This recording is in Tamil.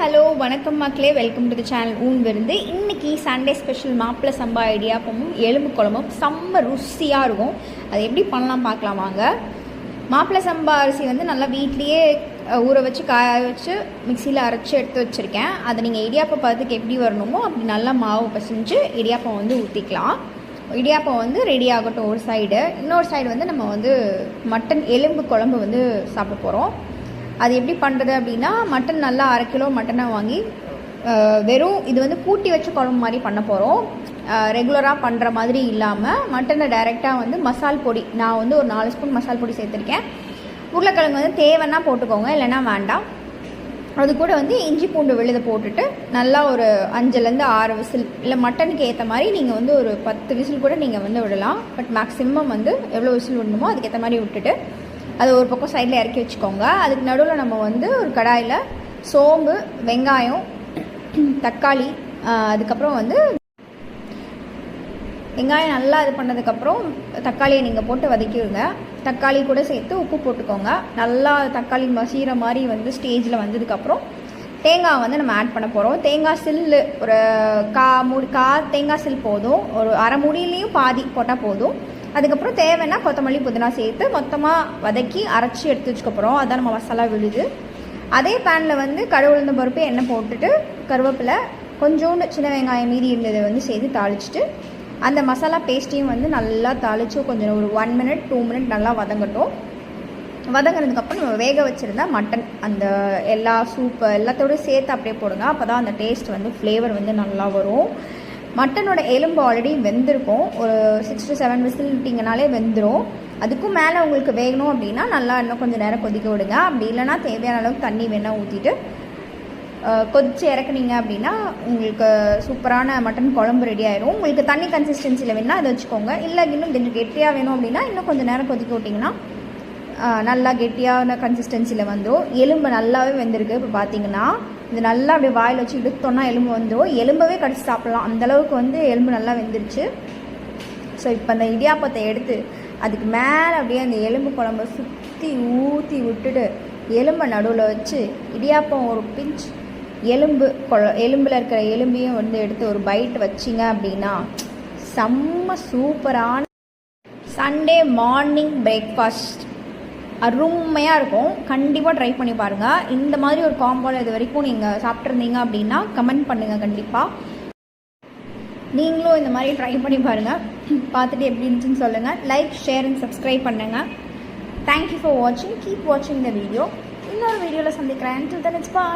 ஹலோ வணக்கம் மக்களே. வெல்கம் டு த சேனல் ஊன் விருந்து. இன்னைக்கு சண்டே ஸ்பெஷல் மாப்பிள்ளை சம்பா இடியாப்பமும் எலும்பு குழம்பும் செம்ம ருசியாக இருக்கும். அது எப்படி பண்ணலாம் பார்க்கலாம் வாங்க. மாப்பிள்ளை சம்பா அரிசி வந்து நல்லா வீட்லேயே ஊற வச்சு காய வச்சு மிக்சியில் அரைச்சி எடுத்து வச்சுருக்கேன். அதை நீங்கள் இடியாப்பம் பார்த்துக்கு எப்படி வரணுமோ அப்படி நல்லா மாவு பசைஞ்சு இடியாப்பம் வந்து ஊற்றிக்கலாம் இடியாப்பம் வந்து ரெடி ஆகட்டும் ஒரு சைடு இன்னொரு சைடு வந்து நம்ம வந்து மட்டன் எலும்பு குழம்பு வந்து சாப்பிட போகிறோம் அது எப்படி பண்ணுறது அப்படின்னா மட்டன் நல்லா அரை கிலோ மட்டனை வாங்கி வெறும் இது வந்து கூட்டி வச்ச குழம்பு மாதிரி பண்ண போகிறோம் ரெகுலராக பண்ணுற மாதிரி இல்லாமல் மட்டனை டைரெக்டாக வந்து மசால் பொடி நான் வந்து ஒரு நாலு ஸ்பூன் மசால் பொடி சேர்த்துருக்கேன். உருளைக்கிழங்கு வந்து தேவைன்னா போட்டுக்கோங்க இல்லைன்னா வேண்டாம். அது கூட வந்து இஞ்சி பூண்டு விழுத போட்டுட்டு நல்லா ஒரு அஞ்சுலேருந்து ஆறு விசில் இல்லை மட்டனுக்கு ஏற்ற மாதிரி நீங்கள் வந்து ஒரு பத்து விசில் கூட நீங்கள் வந்து விடலாம். பட் மேக்ஸிமம் வந்து எவ்வளோ விசில் விடணுமோ அதுக்கேற்ற மாதிரி விட்டுட்டு அது ஒரு பக்கம் சைடில் இறக்கி வச்சுக்கோங்க. அதுக்கு நடுவில் நம்ம வந்து ஒரு கடாயில் சோம்பு வெங்காயம் தக்காளி அதுக்கப்புறம் வந்து வெங்காயம் நல்லா இது பண்ணதுக்கப்புறம் தக்காளியை நீங்கள் போட்டு வதக்கிடுங்க. தக்காளி கூட சேர்த்து உப்பு போட்டுக்கோங்க. நல்லா தக்காளி மசிகிற மாதிரி வந்து ஸ்டேஜில் வந்ததுக்கப்புறம் தேங்காய் வந்து நம்ம ஆட் பண்ண போகிறோம் தேங்காய் சில்லு ஒரு கா மூடி கா தேங்காய் சில் போதும். ஒரு அரை மூடியிலையும் பாதி போட்டால் போதும். அதுக்கப்புறம் தேவைன்னா கொத்தமல்லி புதினா சேர்த்து மொத்தமாக வதக்கி அரைச்சி எடுத்து வச்சுக்க போகிறோம் அதான் நம்ம மசாலா விழுது. அதே பேனில் வந்து கடுகுளுந்த பருப்பு எண்ணெய் போட்டுட்டு கருவேப்பிலை கொஞ்சோண்டு சின்ன வெங்காயம் மீதி இருந்ததை வந்து சேர்த்து தாளிச்சிட்டு அந்த மசாலா பேஸ்ட்டையும் வந்து நல்லா தாளித்து கொஞ்சம் ஒரு ஒன் மினிட் டூ மினிட் நல்லா வதங்கட்டும். வதங்கினதுக்கப்புறம் நம்ம வேக வச்சுருந்தா மட்டன் அந்த எல்லா சூப்பு எல்லாத்தோட சேர்த்து அப்படியே போடுங்க. அப்போ தான் அந்த டேஸ்ட் வந்து ஃப்ளேவர் வந்து நல்லா வரும். மட்டனோட எலும்பு ஆல்ரெடி வெந்திருக்கும். ஒரு சிக்ஸ் டு செவன் விசில் விட்டிங்கனாலே வெந்துடும் அதுக்கும் மேலே உங்களுக்கு வேகணும் அப்படின்னா நல்லா இன்னும் கொஞ்சம் நேரம் கொதிக்க விடுங்க. அப்படி இல்லைன்னா தேவையான அளவுக்கு தண்ணி வேணால் ஊற்றிட்டு கொதிச்சு இறக்குனீங்க அப்படின்னா உங்களுக்கு சூப்பரான மட்டன் குழம்பு ரெடி ஆயிரும். உங்களுக்கு தண்ணி கன்சிஸ்டன்சியில் வேணால் அதை வச்சுக்கோங்க. இல்லை இன்னும் கொஞ்சம் கெட்டியாக வேணும் அப்படின்னா இன்னும் கொஞ்சம் நேரம் கொதிக்க விட்டிங்கன்னா நல்லா கெட்டியான கன்சிஸ்டன்சியில் வந்துடும் எலும்பு நல்லாவே வெந்திருக்கு. இப்போ பார்த்தீங்கன்னா இது நல்லா அப்படியே வாயில் வச்சு இழுத்தோன்னா எலும்பு வந்துடும் எலும்பவே கடிச்சு சாப்பிட்லாம். அந்தளவுக்கு வந்து எலும்பு நல்லா வெந்துருச்சு. ஸோ இப்போ அந்த இடியாப்பத்தை எடுத்து அதுக்கு மேலே அப்படியே அந்த எலும்பு குழம்ப சுற்றி ஊற்றி விட்டுட்டு எலும்பை நடுவில் வச்சு இடியாப்பம் ஒரு பிஞ்ச் எலும்பு கொழ எலும்பில் இருக்கிற எலும்பையும் வந்து எடுத்து ஒரு பைட் வச்சிங்க அப்படின்னா செம்ம சூப்பரான சண்டே மார்னிங் பிரேக்ஃபாஸ்ட் அருமையாக இருக்கும். கண்டிப்பாக ட்ரை பண்ணி பாருங்கள் இந்த மாதிரி ஒரு காம்போவில் இது வரைக்கும் நீங்கள் சாப்பிட்ருந்தீங்க அப்படின்னா கமெண்ட் பண்ணுங்கள் கண்டிப்பாக நீங்களும் இந்த மாதிரி ட்ரை பண்ணி பாருங்கள் பார்த்துட்டு எப்படி இருந்துச்சுன்னு சொல்லுங்கள் லைக் ஷேர் அண்ட் சப்ஸ்கிரைப் பண்ணுங்கள் தேங்க்யூ ஃபார் வாட்சிங் கீப் வாட்சிங் த வீடியோ இன்னொரு வீடியோவில் சந்திக்கிறேன். Till தன் இட்ஸ் பா